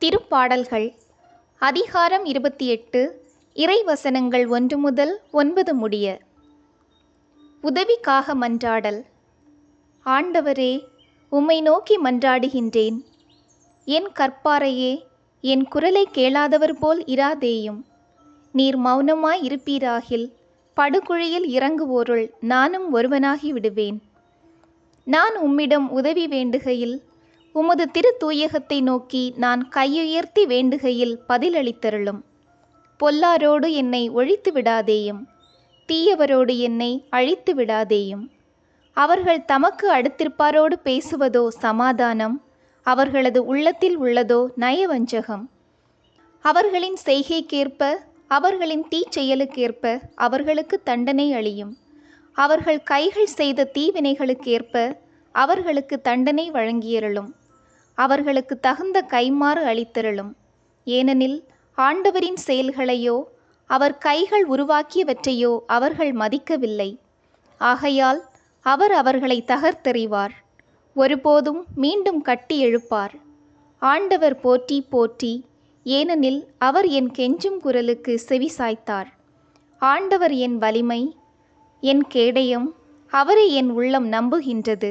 திருப்பாடல்கள். அதிகாரம் இருபத்தி எட்டு இறைவசனங்கள் ஒன்று முதல் ஒன்பது முடிய. உதவிக்காக மன்றாடல். ஆண்டவரே உம்மை நோக்கி மன்றாடுகின்றேன். என் கற்பாரையே என் குரலை கேளாதவர் போல் இராதேயும். நீர் மௌனமாய் இருப்பீராகில் படுகுழியில் இறங்குவோருள் நானும் ஒருவனாகி விடுவேன். நான் உம்மிடம் உதவி வேண்டுகையில் உமது திரு தூயகத்தை நோக்கி நான் கையுயர்த்தி வேண்டுகையில் பதிலளித்தருளும். பொல்லாரோடு என்னை ஒழித்து விடாதேயும் தீயவரோடு என்னை அழித்து விடாதேயும். அவர்கள் தமக்கு அடுத்திருப்பாரோடு பேசுவதோ சமாதானம் அவர்களது உள்ளத்தில் உள்ளதோ நயவஞ்சகம். அவர்களின் செய்கைக்கேற்ப அவர்களின் தீச்செயலுக்கேற்ப அவர்களுக்கு தண்டனை அளியும். அவர்கள் கைகள் செய்த தீவினைகளுக்கேற்ப அவர்களுக்கு தண்டனை வழங்கியருளும். அவர்களுக்கு தகுந்த கைமாறு அளித்தருளும். ஏனெனில் ஆண்டவரின் செயல்களையோ அவர் கைகள் உருவாக்கியவற்றையோ அவர்கள் மதிக்கவில்லை. ஆகையால் அவர் அவர்களை தகர்த்தெறிவார். ஒருபோதும் மீண்டும் கட்டி எழுப்பார். ஆண்டவர் போற்றி போற்றி ஏனெனில் அவர் என் கெஞ்சும் குரலுக்கு செவி சாய்த்தார். ஆண்டவர் என் வலிமை என் கேடயம் அவரை என் உள்ளம் நம்புகின்றது.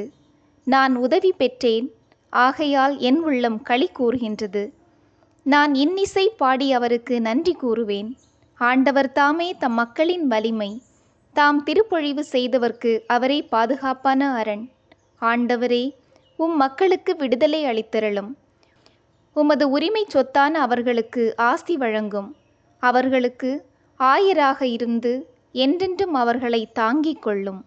நான் உதவி பெற்றேன் ஆகையால் என் உள்ளம் களி கூறுகின்றது. நான் இன்னிசை பாடி அவருக்கு நன்றி கூறுவேன். ஆண்டவர் தாமே தம் மக்களின் வலிமை. தாம் திருப்பொழிவு செய்தவர்க்கு அவரே பாதுகாப்பான அரண். ஆண்டவரே உம் மக்களுக்கு விடுதலை அளித்தரலும் உமது உரிமை சொத்தான அவர்களுக்கு ஆஸ்தி வழங்கும். அவர்களுக்கு ஆயராக இருந்து என்றென்றும் அவர்களை தாங்கிக் கொள்ளும்.